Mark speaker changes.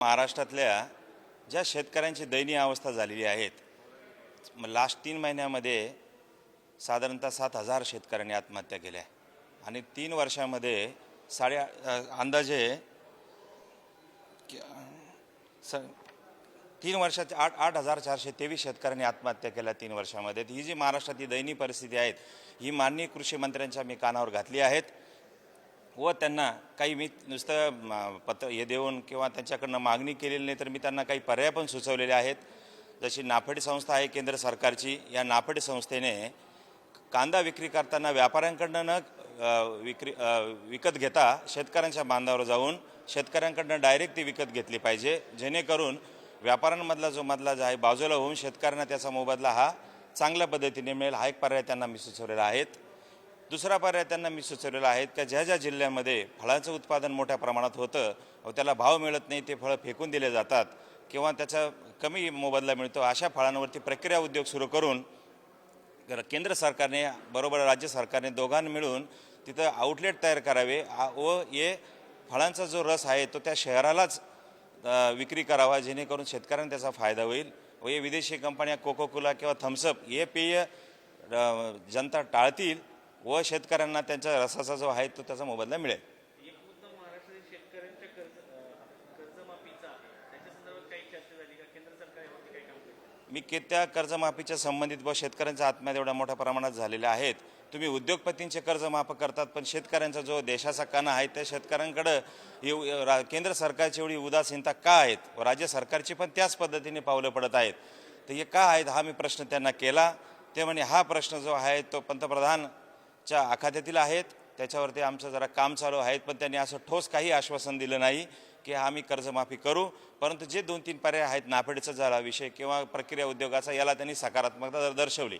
Speaker 1: महाराष्ट्रातल्या ज्या शेतकऱ्यांची दयनीय अवस्था झालेली आहेत लास्ट तीन महिन्यामध्ये साधारणतः सात हजार शेतकऱ्यांनी आत्महत्या केल्या आणि तीन वर्षामध्ये साडे अंदाजे स तीन वर्षात आठ आठ हजार चारशे तेवीस शेतकऱ्यांनी आत्महत्या केल्या तीन वर्षामध्ये. ही जी महाराष्ट्रातली दयनीय परिस्थिती आहेत ही माननीय कृषी मंत्र्यांच्या मी कानावर घातली आहेत. व त्यांना काही मी नुसतं पत्र हे देऊन किंवा त्यांच्याकडनं मागणी केलेली नाही तर मी त्यांना काही पर्याय पण सुचवलेले आहेत. जशी नाफेड संस्था आहे केंद्र सरकारची या नाफेड संस्थेने कांदा विक्री करताना व्यापाऱ्यांकडनं न विक्री विकत घेता शेतकऱ्यांच्या बांधावर जाऊन शेतकऱ्यांकडनं डायरेक्ट ती विकत घेतली पाहिजे जेणेकरून व्यापाऱ्यांमधला जो मधला जो आहे बाजूला होऊन शेतकऱ्यांना त्याचा मोबदला हा चांगल्या पद्धतीने मिळेल. हा एक पर्याय त्यांना मी सुचवलेला आहेत दुसरा पर्याय त्यांना मी सुचवलेला आहे त्या ज्या ज्या जिल्ह्यामध्ये फळांचं उत्पादन मोठ्या प्रमाणात होतं व त्याला भाव मिळत नाही ते फळं फेकून दिले जातात किंवा त्याचा कमी मोबदला मिळतो अशा फळांवरती प्रक्रिया उद्योग सुरू करून केंद्र सरकारने बरोबर राज्य सरकारने दोघांनी मिळून तिथं आउटलेट तयार करावे आ- व हे फळांचा जो रस आहे तो त्या शहरालाच विक्री करावा जेणेकरून शेतकऱ्यांना त्याचा फायदा होईल. व हे विदेशी कंपन्या कोकोकोला किंवा थम्सअप हे पेय जनता टाळतील. व शेतकऱ्यांना त्यांच्या रसाचा जो आहे तो त्याचा मोबदला मिळेल. मी के? त्या कर्जमाफीच्या संबंधित व शेतकऱ्यांच्या आत्महत्या एवढ्या मोठ्या प्रमाणात झालेल्या आहेत? तुम्ही उद्योगपतींचे कर्ज माफ करतात पण शेतकऱ्यांचा जो देशाचा कणा आहे त्या शेतकऱ्यांकडं रा- केंद्र सरकारची एवढी उदासीनता का आहेत? व राज्य सरकारची पण त्याच पद्धतीने पावलं पडत आहेत. तर हे का आहेत? हा मी प्रश्न त्यांना केला. ते म्हणे हा प्रश्न जो आहे तो च्या आखात्यातील आहेत. त्याच्यावरती आमचं जरा काम चालू आहेत पण त्यांनी असं ठोस काही आश्वासन दिलं नाही की आम्ही कर्जमाफी करू. परंतु जे दोन तीन पर्याय आहेत नाफेडचा झाला विषय किंवा प्रक्रिया उद्योगाचा याला त्यांनी सकारात्मकता दर्शवली.